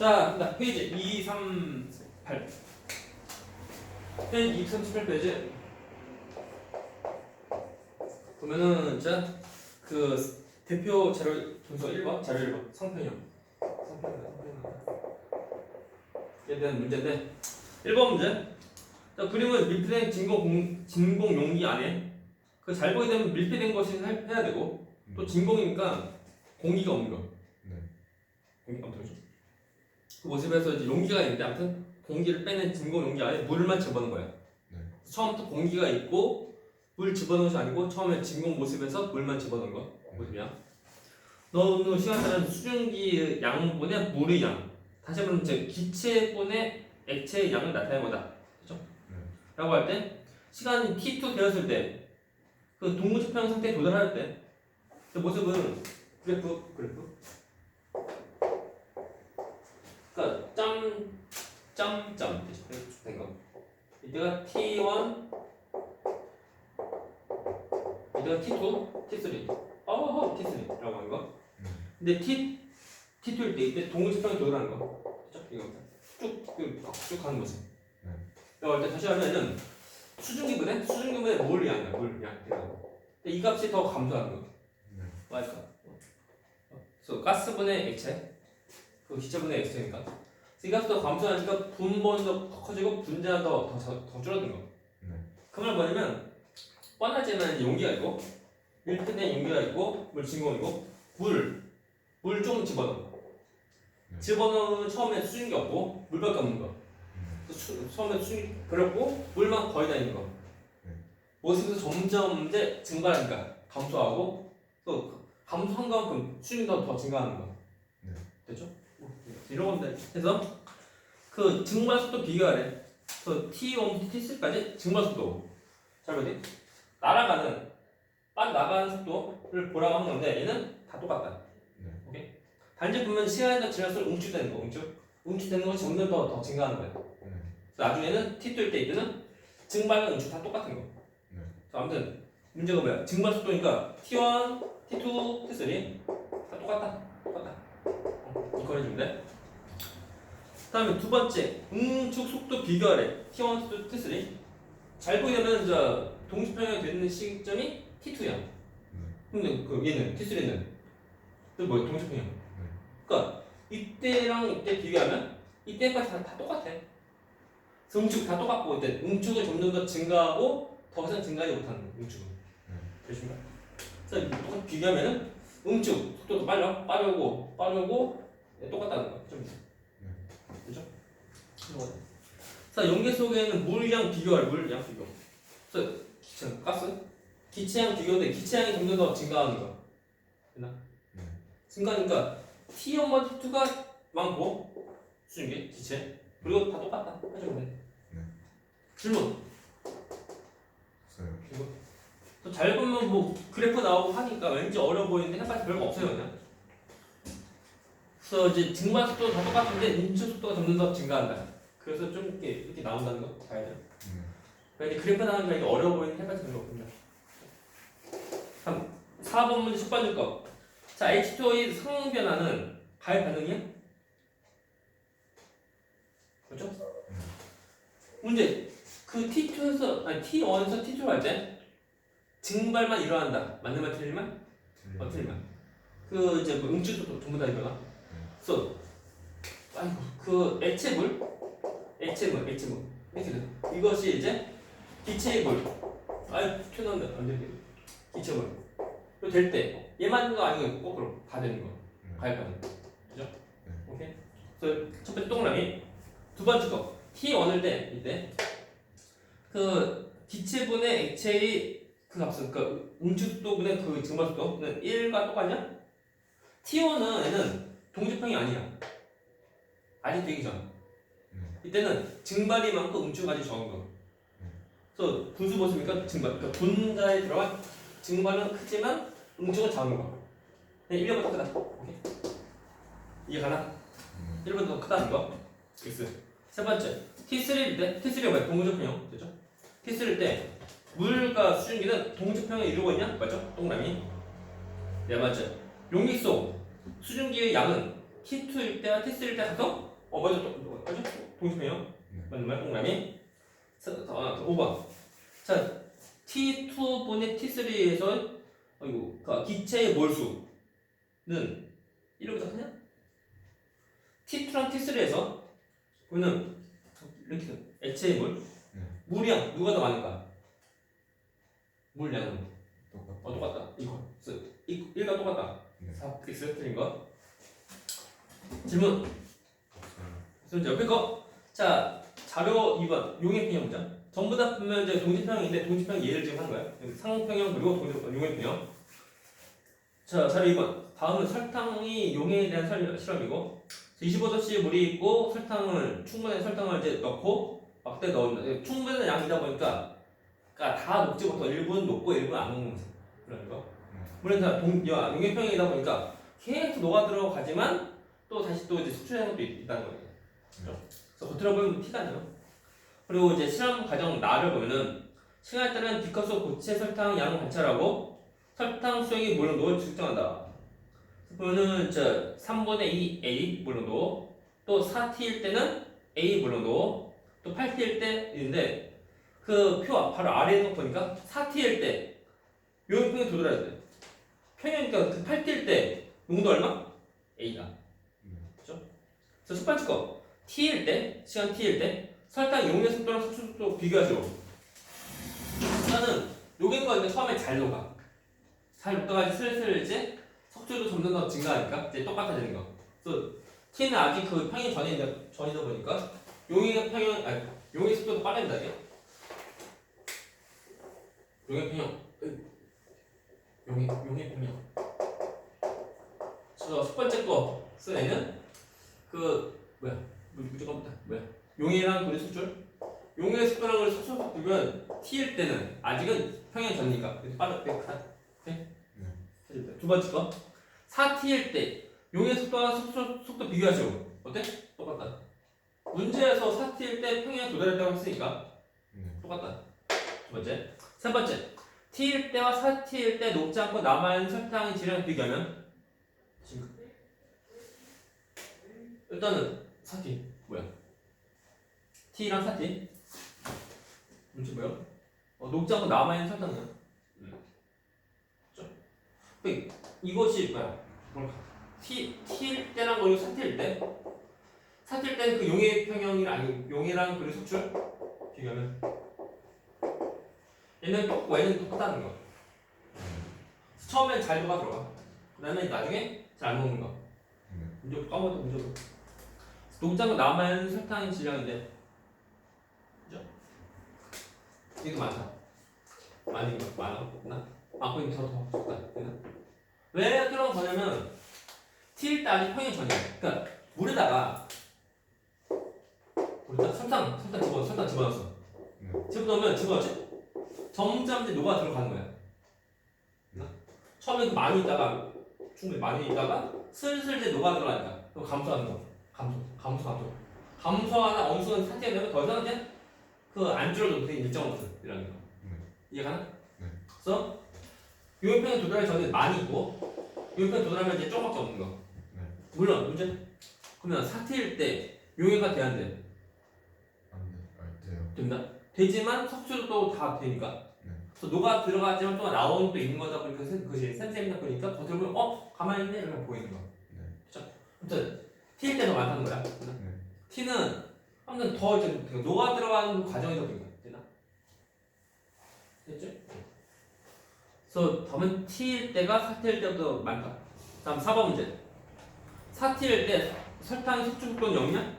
자, 나 페이지 2, 3, 8. 페이지 2, 3, 8 페이지. 보면은 자, 그 대표 자료 동서 1번, 자료 1번, 성평형. 성평형, 성평형. 에 대한 문제인데 1번 문제. 자, 그림은 밀폐된 진공 공, 진공 용기 안에 그 잘 보게 되면 밀폐된 것이 해- 해야 되고 또 진공이니까 공기가 없는 거. 네. 공기 그죠? 그 모습에서 이제 용기가 있는데 아무튼 공기를 빼는 진공 용기 안에 물만 집어넣은 거야. 네. 처음부터 공기가 있고 물 집어넣은 것이 아니고 처음에 진공 모습에서 물만 집어넣은 거 모습이야. 너는 시간 따라 수증기 양분의 물의 양. 다시 한번 이제 기체분의 액체의 양을 나타낸 거다. 그죠? 네. 라고 할 때 시간이 t2 되었을 때 그 동무지평 상태에 도달할 때 그 모습은 그래프 그래프 그러니까 짬짬짬 된 거. 이때가 T1 이때가 T2 T3 어허 T3라고 하는 거. 근데 T T2일 때 이때 동무지평에 도달하는 거. 그죠? 이거 쭉쭉 가는 모습. 네. 라고 할때 다시 하면은 수증기분의 수증기분의 물 양이야 물 양. 근데 이 값이 더 감소하는 거. 네. 맞을까? 그래서 가스분의 액체, 그 기체분의 액체니까. 그래서 이 값이 더 감소하니까 분모는 더 커지고 분자는 더, 더, 더, 더 줄어든 거. 네. 그 말 뭐냐면 뻔하지만 용기가 있고 밀폐된 용기가 있고 물 진공이고 물, 물 좀 집어넣어. 네. 집어넣으면 처음에 수증기 없고 물밖에 없는 거. 수, 처음에 수증기 그렇고 물만 거의 다 있는 거. 네. 모습에서 점점 이제 증가하니까 감소하고 또 감소한 만큼 수익도 더 증가하는 거. 네. 됐죠? 이런 건데. 그래서 그 증발 속도 비교하래. 그 T1부터 T3까지 증발 속도. 잘 보지? 날아가는 빠 나가는 속도를 보라고 하는 건데 얘는 다 똑같다. 네. 오케이? 단지 보면 시간이 더 지날수록 응축되는 거, 응축. 응축되는 것이 점점 더, 더 증가하는 거야. 네. 나중에는 T2일 때 이때는 증발과 응축 다 똑같은 거. 네. 자, 아무튼 문제가 뭐야? 증발 속도니까 T1, T2, T3 다 똑같다. 똑같다. 어, 이거 해주면 돼. 다음에 두 번째 응축 속도 비교하래. T1, T2, T3 잘 보이려면 저 동시평형이 되는 시점이 T2야. 근데 그 얘는 T3는 또 뭐야? 동시평형. 그러니까 이때랑 이때 비교하면 이때까지 다, 다 똑같아. 그래서 응축 다 똑같고 이때 응축은 점점 더 증가하고 더 이상 증가하지 못하는 응축은. 되십니까? 그래서 이거 똑같이 비교하면은 응축 속도도 빨라 빠르고 빠르고 네, 똑같다는 거. 좀 그죠? 자 연계 속에는 물량 비교할 물량 비교. 그래서 기체 가스 기체량 비교인데 기체량이 점점 더 증가하는 거. 됐나? 네. 증가하니까 T1과 T2가 많고 수증기 기체 그리고 다 똑같다 돼. 네. 질문. 없어요. 또 잘 보면 뭐 그래프 나오고 하니까 왠지 어려워 보이는데 해봐야 별거 없어요 그냥. 그래서 이제 증발 속도 다 똑같은데 인출 속도가 점점 더 증가한다. 그래서 좀 이렇게 이렇게 나온다는 거 봐야 돼요. 네. 그러니까 그래프 나오니까 이게 어려워 보이는 해봐야 별거 없습니다. 3. 4번 문제 10번 거. 자 H2O의 상응 변화는 가열 반응이야? 그렇죠? 문제 그 T2에서 아니 T1에서 T2로 갈때 증발만 일어난다. 맞는 말 말? 어 말. 그 이제 뭐 응축도 전부 다 일어나. 그래서 아이고 그 액체물, 액체물, 액체물 돼. 이것이 이제 기체의 물. 아유 튀어나온다. 안 되게. 기체물. 이거 될때 얘만 거 아니고 거꾸로 다 되는 거. 네. 가열 반응. 그죠? 네. 오케이. 그래서 첫 번째 동그라미. 두 번째 거. T1을 때 이때 그 기체분의 액체의 그 값은 그 응축도분의 그 증발속도는 1과 똑같냐? T1은 얘는 동지평이 아니야. 아직 되기 전. 네. 이때는 증발이 많고 아주 적은 거. 그래서 분수 모습이니까 증발. 그러니까 분자에 들어간 증발은 크지만 응축은 작은 거. 1번 더 크다. 오케이. 이해 가나? 네. 1번 더 크다는 거. X. 세 번째. T3일 때, T3가 뭐야? 동접평형. 되죠? T3일 때, 물과 수증기는 동접평을 이루고 있냐? 맞죠? 동그라미. 네 번째. 용기 속 수증기의 양은 T2일 때와 T3일 때 가서 어 맞아 또 맞아 동시평형 네. 맞는 말 동그라미 사- 아, 5번 자 T2분의 T3에서 어이구 그 기체의 몰수는 1보다 크냐? T2랑 T3에서 보면 이렇게 액체의 물 네. 물이랑 누가 더 많을까? 물량은 똑같아. 어 똑같다 이거 1과 똑같다 네. 4 X 틀린 거 질문. 그럼 이제 옆에 거. 자, 자료 2번. 용해평형 문장. 전부 다 보면 이제 동지평형인데 동지평 예를 지금 한 거야. 상평형 그리고 동지 용해평형. 자, 자료 2번. 다음은 설탕이 용해에 대한 설- 실험이고 25도씨 물이 있고 설탕을 충분한 설탕을 이제 넣고 막대 넣는다. 충분한 양이다 보니까 그러니까 다 녹지 못하고 일부는 녹고 일부는 안 녹는. 그런 거. 네. 물론 다 동, 야, 용해평형이다 보니까 계속 녹아 들어가지만 또 다시 또 이제 수출하는 것도 있- 있다는 거예요. 그래서 겉으로 보면 티가 나요. 그리고 이제 실험 과정 나를 보면은 시간에 따른 비커스 고체 설탕 양을 관찰하고 설탕 수용이 물론도 측정한다. 보면은 저 3분의 2 A 물론도 또 4T일 때는 A 물론도 또 8T일 때인데 그 표 바로 아래에 보니까 4T일 때 용평에 도달할 때 평형이니까 그 8T일 때 농도 얼마? A가 네. 그래서 첫 번째 거 t일 때 시간 t일 때 설탕 용의 속도랑 섭취 속도 비교하죠. 일단은 요긴 거 이제 처음에 잘 녹아. 잘 녹다가 슬슬 이제 석주도 점점 더 증가하니까 이제 똑같아지는 거. 그래서 t는 아직 그 평행 전이다 전이다 보니까 용의 평행 아니 용의 속도도 빠릅니다. 이게. 용의 평형. 용의 용의 평형. 저첫 번째 거 쓰는 그 뭐야 무- 무조건 부터 뭐야 용이랑 그리 수줄 용의 속도랑 그리 수줄 바꾸면 t일 때는 아직은 평행 전이니까 그래서 빠르 네, 가- 네? 네. 두 번째 거 4t일 때 용의 속도와 속도, 속도 비교하죠 어때? 똑같다 문제에서 4t일 때 평행 도달했다고 했으니까 네. 똑같다 두 번째 세 번째 t일 때와 4t일 때 녹지 않고 남아있는 설탕의 질량을 비교하면 지금 일단은 4t 뭐야? t랑 4t 문제 뭐야? 어, 녹지 않고 남아있는 설탕이야 음. 그러니까 이것이 뭐야? t, t일 때랑 그리고 4t일 때 4t일 때는 그 용의 평형이랑 용이랑 그리고 속출 비교하면 얘는 똑 얘는 똑같다는 거. 처음엔 잘 녹아 들어가. 그 다음에 나중에 잘 안 녹는 거. 네. 문제 까먹었다 문제도 녹장은 남아있는 설탕의 질량인데. 그죠? 이게 더 많다. 많이 없구나 많고 있는 더더 적다? 왜 그런 거냐면 때 아직 평행 전이야. 그러니까 물에다가 물에다 설탕 설탕 집어 설탕 집어넣었어. 네. 집어넣으면 집어넣지 점점 이제 녹아 들어가는 거야 네. 처음에 그 많이 있다가 충분히 많이 있다가 슬슬 이제 녹아 들어가니까 그거 감소하는 거 감소 감소 감소 감소하나 엄수는 상태가 되면 더 이상 이제 그안 줄어도 돼 일정한 이라는 거 네. 이해가 나? 네. 그래서 요일평에 도달하기 전에 많이 있고 요일평에 도달하면 이제 조금밖에 없는 거 네. 물론 문제 그러면 사태일 때 용해가 돼야 안 돼? 안 돼. 아, 돼요. 된다? 되지만 석주도 또다 되니까 네. 그래서 녹아 들어가지만 또 나오는 또 있는 거다 보니까 sen- 그것이 센셈이다 보니까 겉으로 보면 어? 가만히 있네? 이러면 보이는 거 네. 아무튼 T일 때더 많다는 거야 네. T는 아무튼 더 이제 그 녹아 들어가는 과정이 더 보이는 거야 되나? 됐지? 그래서 다음은 T일 때가 사태일 때보다 많다 다음 4번 문제 사태일 때 설탕 속주 속도는 0이냐?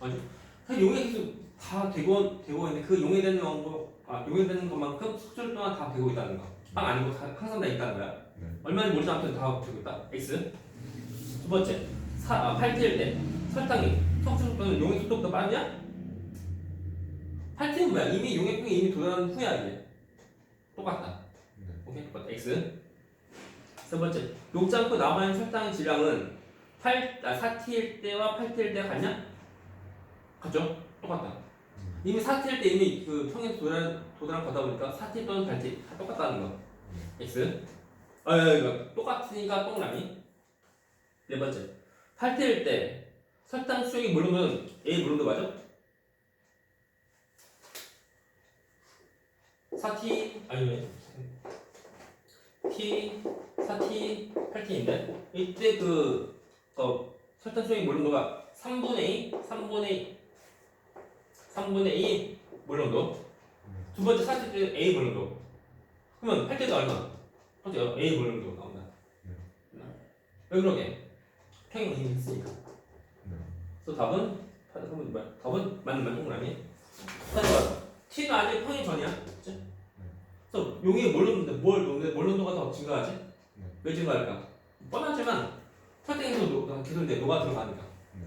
아니요. 사실 계속 다 되고 되고 있는데 그 용해되는 거, 아 용해되는 것만큼 속절 동안 다 되고 있다는 거. 빵 아니고 다, 항상 다 있다는 거야. 네. 얼마나 모르지 않든 다 되고 있다. X. 두 번째, 사, 아, 8T일 때 설탕이 속절 속도는 용해 속도보다 빠르냐? 8T는 뭐야? 이미 용해평이 이미 도달한 후야 이게. 똑같다. 네. 오케이, 똑같다. X. 세 번째, 녹지 않고 남아있는 설탕의 질량은 8, 아, 4T일 때와 8T일 때가 같냐? 같죠? 똑같다. 음. 이미 4T일 때 이미 그 평행 도달, 도달한 거다 보니까 4T 또는 8T 다 똑같다는 거. 네. X. 아, 야, 이거 똑같으니까 동그라미. 네 번째. 탈퇴일 때 설탕 수용이 물르면 A 물른 거 맞아? 4T 아니면 T 4T 8T인데 이때 그 어, 설탕 수용이 물른 거가 3분의 2 3분의 3분의 2 물른도 두 번째 4T 때 A 물른도 그러면 8T가 얼마? 어때 A 물른도 나온다 왜 그러게? 평행 이미 했으니까 네. 그래서 답은 답은 맞는 말 동그라미. 따라봐. t는 아직 평행 전이야, 그렇지? 그래서 용이 뭘 넣는데 뭘뭘 넣는 거더 증가하지? 네. 왜 증가할까? 뻔하지만 설탕에서 녹 계속인데 녹아 들어가니까 네.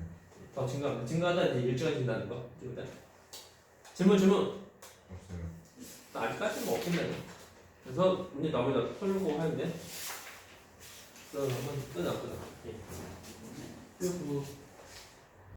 더 증가 증가하다 이제 일정해진다는 거. 질문 질문 질문. 없어요. 아직까지 뭐 없겠네. 그래서 문제 나머지 다 풀고 하는데. 그럼 한번 끄자 끄자. 예. 그리고